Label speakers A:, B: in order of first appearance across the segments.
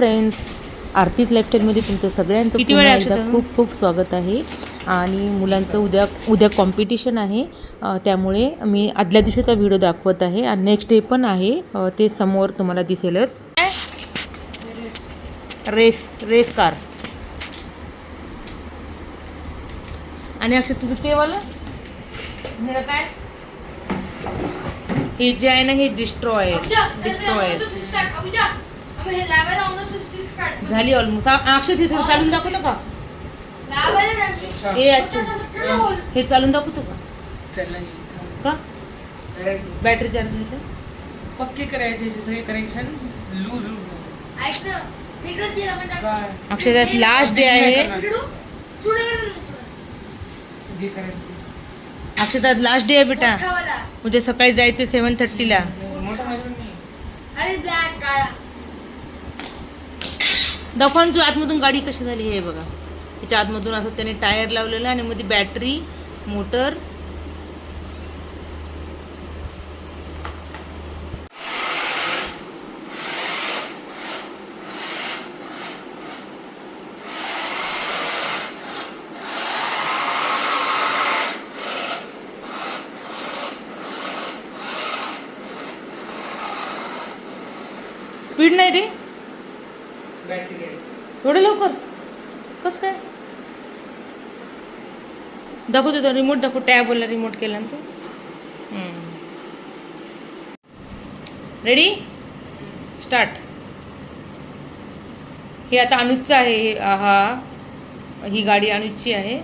A: Friends आरतीच लाईफस्टाईलमध्ये तुमचं सगळ्यांचं पुन्हा एकदा? खूप खूप स्वागत आहे. आणि मुलांचं उद्या उद्या कॉम्पिटिशन आहे. त्यामुळे मी आदल्या दिवशीचा व्हिडिओ दाखवत आहे. आणि नेक्स्ट डे पण आहे. ते समोर तुम्हाला दिसेलच. रेस रेस कार आणि अक्षर तुझं ते वाला? हे काय? हे जे आहे ना हे डिस्ट्रॉय डिस्ट्रॉय झाली ऑलमोस्ट अक्षय हे. थोडं चालून दाखवतो का? ए अच्छा हे चालून दाखवतो का? का? बॅटरी चार्ज होते
B: पक्के करायचे सगळे कनेक्शन लूज
A: अक्षरात लास्ट डे आहे. अक्षरात लास्ट डे आहे बेटा. उद्या सकाळी जायचं सेवन थर्टीला
B: मोठा
C: अरे ब्लॅक काळा.
A: दाखवा तू आतमधून गाडी कशी झाली हे बघा. त्याच्या आतमधून असं त्याने टायर लावलेलं आणि मध्ये बॅटरी मोटर. स्पीड नाही रे. एवढं लवकर? कसं काय? दाखवतो तुझा रिमोट दाखव टॅबला रिमोट केला ना तू. रेडी स्टार्ट हे आता अनुजचं आहे. हा ही गाडी अनुजची आहे.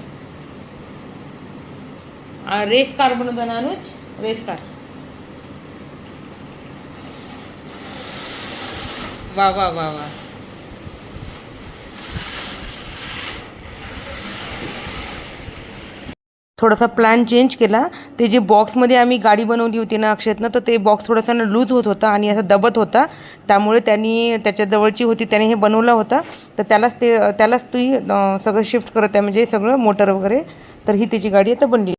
A: रेस कार बनवतो ना अनुज? रेस कार वा वा वा वा. थोडासा प्लॅन चेंज केला. ते जे बॉक्समध्ये आम्ही गाडी बनवली होती ना अक्षयतनं तर ते बॉक्स थोडासा लूज होत होता आणि असं दबत होता. त्यामुळे त्यांनी त्याच्या जवळची होती त्याने हे बनवला होता. तर त्यालाच ते त्यालाच ती सगळं शिफ्ट करत आहे म्हणजे सगळं मोटर वगैरे. तर ही त्याची गाडी आता बनली.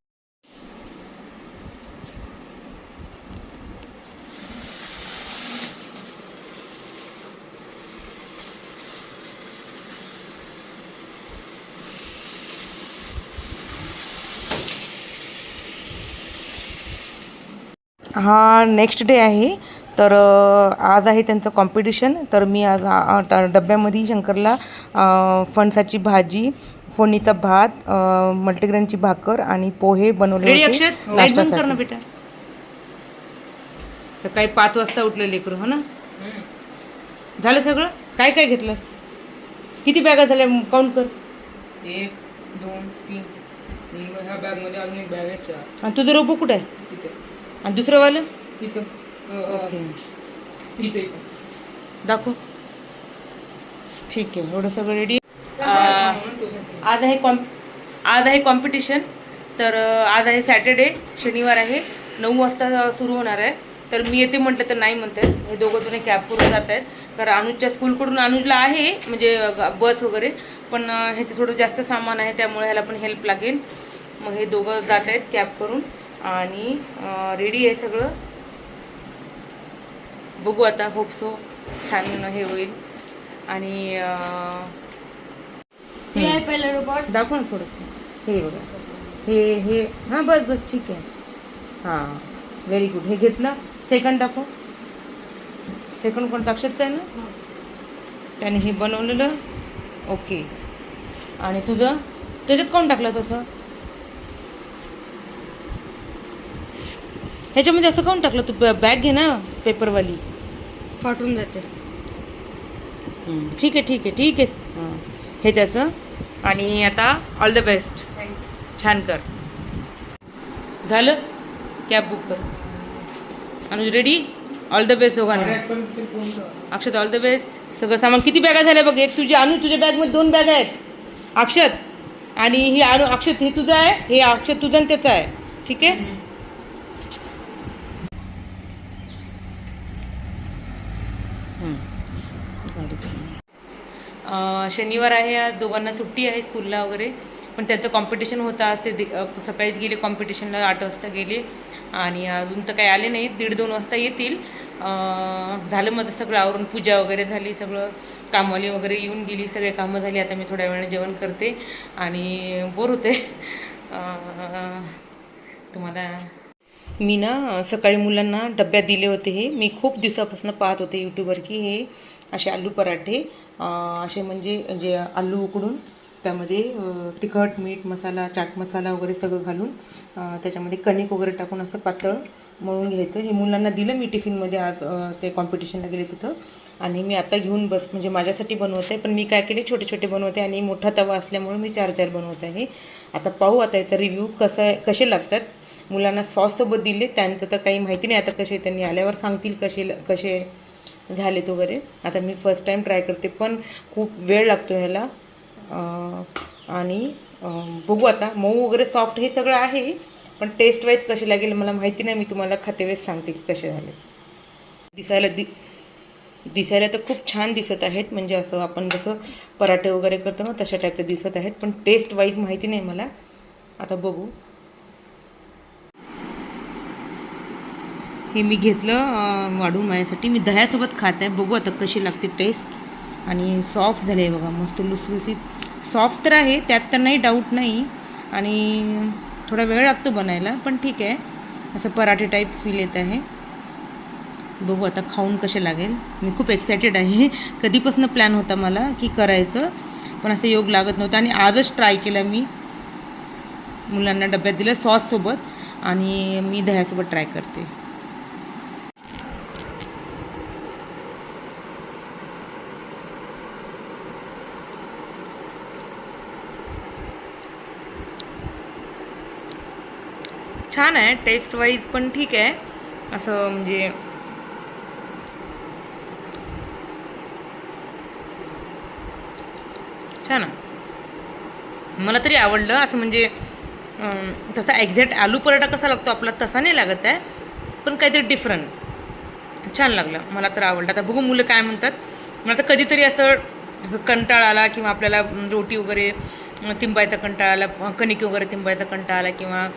A: हा नेक्स्ट डे आहे. तर आज आहे त्यांचं कॉम्पिटिशन तर मी आज डब्यामध्ये शंकरला फणसाची भाजी फोडणीचा भात मल्टीग्रेनची भाकर आणि पोहे बनवले होते.
B: बेटा.
A: सकाळी पाच वाजता उठले लेकरू हो ना? झालं सगळं? काय काय घेतलंस? किती बॅगा झाल्या? काउंट कर.
B: एक दोन तीन. ह्या बॅगमध्ये अजून एक बॅग आहे
A: तुझं रोबो कुठं आहे? आणि दुसरं वालं?
B: तिथं.
A: ओके.
B: तिथे.
A: दाखव. ठीक आहे एवढं सगळं रेडी. आज आहे कॉम्प आज आहे कॉम्पिटिशन तर आज आहे सॅटर्डे शनिवार आहे. नऊ वाजता सुरू होणार आहे. तर मी येते म्हटलं तर नाही म्हणतात हे दोघं जण कॅब करून जात आहेत. कारण अनुजच्या स्कूलकडून अनुजला आहे म्हणजे बस वगैरे. पण ह्याचं थोडं जास्त सामान आहे त्यामुळे ह्याला पण हेल्प लागेल. मग हे दोघं जात आहेत कॅब करून. आणि रेडी आहे सगळं. बघू आता होप सो छान हे होईल. आणि
C: हे आहे पहिलं रोबोट
A: दाखव ना थोडंसं. हे बघा. हे हे हां बस बस ठीक आहे. हां व्हेरी गुड हे घेतलं. सेकंड दाखव. सेकंड कोणतं अक्षरचं आहे ना? त्याने हे बनवलेलं. ओके आणि तुझं? त्याच्यात कोण टाकलं तसं? ह्याच्यामध्ये असं काऊन टाकलं तू बॅग घे ना पेपरवाली
C: फाटून जाते.
A: ठीक आहे ठीक आहे ठीक आहे. हां. त्याचं. आणि आता ऑल द बेस्ट छान कर. झालं? कॅब बुक कर. Anuj ready all the best दोघांना. अक्षत ऑल द बेस्ट सगळं सामान. किती बॅगा झाल्या बघ? एक तुझी अनु तुझ्या बॅगमध्ये दोन बॅग आहेत. अक्षत. आणि ही अनु अक्षत हे तुझं आहे हे अक्षत तुझं आणि त्याचं आहे. ठीक आहे? शनिवार आहे आज दोघांना सुट्टी आहे स्कूलला वगैरे. पण त्यांचं कॉम्पिटिशन होतं आज ते सकाळीच गेले कॉम्पिटिशनला आठ वाजता गेले. आणि अजून तर काही आले नाहीत दीड दोन वाजता येतील. झालं माझं सगळं आवरून पूजा वगैरे झाली सगळं कामवाली वगैरे येऊन गेली सगळे कामं झाली. आता मी थोड्या वेळाने जेवण करते. आणि बोर होते. तुम्हाला मी ना सकाळी मुलांना डब्यात दिले होते हे. मी खूप दिवसापासून पाहत होते यूट्यूबवर की हे असे आलू पराठे. असे म्हणजे जे आलू उकडून त्यामध्ये तिखट मीठ मसाला चाट मसाला वगैरे सगळं घालून त्याच्यामध्ये कणिक वगैरे टाकून असं पातळ मळून घ्यायचं. हे मुलांना दिलं मी टिफिनमध्ये आज ते कॉम्पिटिशनला गेले तिथं. आणि मी आता घेऊन बस म्हणजे माझ्यासाठी बनवते पण मी काय केले छोटे छोटे बनवते आणि मोठा तवा असल्यामुळे मी चार चार बनवत आहे. आता पाहू आता याचा रिव्ह्यू कसा आहे कसे लागतात. मुलांना सॉससोबत दिले त्यांचं तर काही माहिती नाही आता कसे त्यांनी आल्यावर सांगतील कसे कसे झालेत वगैरे. आता मी फर्स्ट टाईम ट्राय करते पण खूप वेळ लागतो ह्याला. आणि बघू आता. मऊ वगैरे सॉफ्ट हे सगळं आहे पण टेस्ट वाईज कसे लागेल मला माहिती नाही. मी तुम्हाला खातेवेळेस सांगते की कसे झाले. दिसायला दि दिसायला तर खूप छान दिसत आहेत. म्हणजे असं आपण जसं पराठे वगैरे करतो ना तशा टाईपचं दिसत आहेत. पण टेस्ट वाईज माहिती नाही मला. आता बघू. हे मी घेतलं वाढून माझ्यासाठी. मी दह्यासोबत खात आहे. बघू आता कशी लागते टेस्ट आणि सॉफ्ट झाले आहे बघा मस्त लुसलुसीत. सॉफ्ट तर आहे त्यात तर नाही डाऊट नाही. आणि थोडा वेळ लागतो बनायला पण ठीक आहे. असं पराठे टाईप फील येत आहे. बघू आता खाऊन कसे लागेल. मी खूप एक्सायटेड आहे. कधीपासून प्लॅन होता मला की करायचं पण असं योग लागत नव्हतं. आणि आजच ट्राय केलं मी. मुलांना डब्यात दिलं सॉससोबत आणि मी दह्यासोबत ट्राय करते. छान आहे टेस्ट वाईज पण ठीक आहे. असं म्हणजे छान मला तरी आवडलं असं म्हणजे तसा एक्झॅक्ट आलू पराठा कसा लागतो आपला तसा नाही लागत आहे पण काहीतरी डिफरंट छान लागलं मला तर आवडलं. आता बघू मुलं काय म्हणतात. मला तर कधीतरी असं कंटाळा आला किंवा आपल्याला रोटी वगैरे तिंबायचा कंटाळा आला अं, कणिक वगैरे तिंबायचा कंटाळा आला किंवा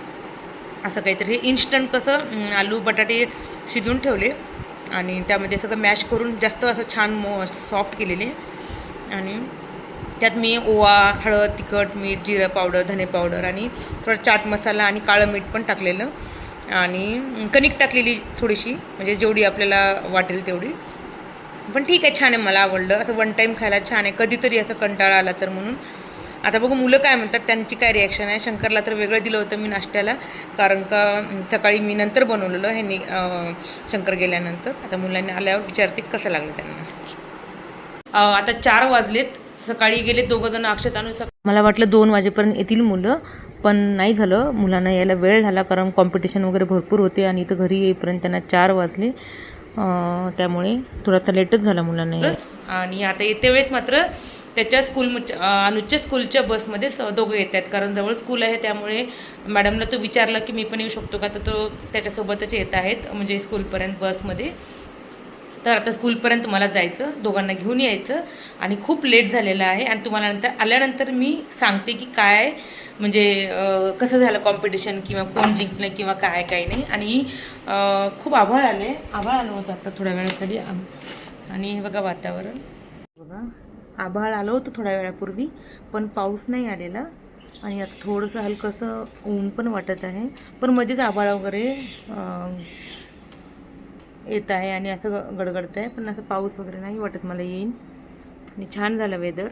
A: असं काहीतरी. हे इन्स्टंट कसं आलू बटाटे शिजून ठेवले आणि त्यामध्ये सगळं मॅश करून जास्त असं छान मो सॉफ्ट केलेले. आणि त्यात मी ओवा हळद तिखट मीठ जिरं पावडर धने पावडर आणि थोडा चाट मसाला आणि काळं मीठ पण टाकलेलं. आणि कणिक टाकलेली थोडीशी म्हणजे जेवढी आपल्याला वाटेल तेवढी. पण ठीक आहे छान आहे मला आवडलं. असं वन टाईम खायला छान आहे. कधीतरी असं कंटाळा आला तर म्हणून. आता बघू मुलं काय म्हणतात त्यांची काय रिॲक्शन आहे? शंकरला तर वेगळं दिलं होतं मी नाश्त्याला कारण का सकाळी मी नंतर बनवलेलं ह्यांनी अं, शंकर गेल्यानंतर. आता मुलांनी आल्यावर विचारते कसं लागलं त्यांना. आता चार वाजलेत सकाळी गेले दोघं जण अक्षत आणून मला वाटलं दोन वाजेपर्यंत येतील मुलं पण नाही झालं. मुलांना यायला वेळ झाला कारण कॉम्पिटिशन वगैरे भरपूर होते आणि इथं घरी येईपर्यंत त्यांना चार वाजले. त्यामुळे थोडासा लेटच झाला मुलांना आणि आता येते वेळेस मात्र त्याच्या स्कूल अनुजच्या स्कूलच्या बसमध्ये स- दोघं येत आहेत कारण जवळ स्कूल आहे त्यामुळे मॅडमला तो विचारला की मी पण येऊ शकतो का? तर तो त्याच्यासोबतच येत आहेत म्हणजे स्कूलपर्यंत बसमध्ये तर आता स्कूलपर्यंत मला जायचं दोघांना घेऊन यायचं आणि खूप लेट झालेलं आहे. आणि तुम्हाला नंतर आल्यानंतर मी सांगते की काय म्हणजे कसं झालं कॉम्पिटिशन किंवा कोण जिंकलं किंवा काय काय नाही. आणि खूप आभाळ आले आभाळ आलं होतं आता थोड्या वेळासाठी आणि बघा वातावरण. बघा. आभाळ आलं होतं थोड्या वेळापूर्वी पण पाऊस नाही आलेला. आणि आता थोडंसं हलकंसं ऊन पण वाटत आहे. पण मध्येच आभाळ वगैरे येत आहे आणि असं ग- गडगडत आहे. पण असं पाऊस वगैरे नाही वाटत मला येईन. आणि छान झालं वेदर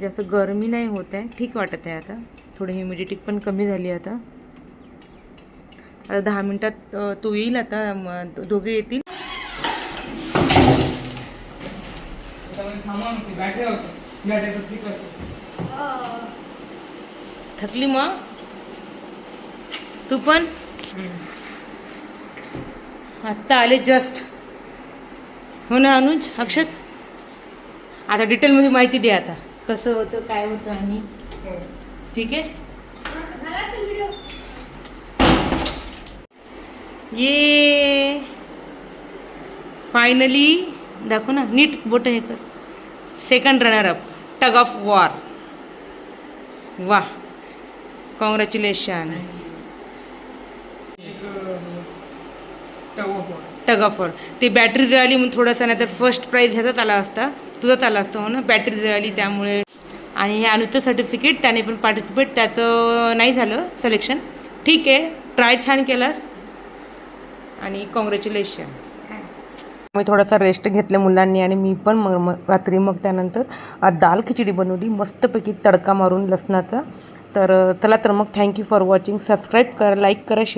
A: जास्त गरमी नाही होत आहे. ठीक वाटत आहे आता. थोडी ह्युमिडिटी पण कमी झाली आता. आता दहा मिनटात तो येईल आता दोघे येतील.
B: सामान होते बॅटरी होतं बॅटरीचं फ्लिक असतं
A: थकली मग? तू पण? आत्ता आले जस्ट हो ना अनुज? अक्षत? आता डिटेलमध्ये माहिती दे आता. कसं होतं काय होतं आणि. ठीक आहे? ये. फायनली दाखव ना नीट बोट हे कर. Second runner up tug of war वा कॉंग्रॅच्युलेशन टग ऑफ वॉर ते बॅटरी जळाली आली म्हणून थोडासा नाही तर फर्स्ट प्राईज ह्याचाच आला असता. तुझा आला असतो हो ना बॅटरी जळाली त्यामुळे. आणि हे अनुचं सर्टिफिकेट त्याने पण पार्टिसिपेट त्याचं नाही झालं सिलेक्शन ठीक आहे. ट्राय छान केलास. आणि कॉंग्रॅच्युलेशन मी थोडासा रेस्ट घेतल्या मुलांनी आणि मी पण मग मग रात्री मग त्यानंतर दाल खिचडी बनवली मस्तपैकी तडका मारून लसणाचा. तर चला तर मग thank you for watching subscribe करा लाईक करा शेअर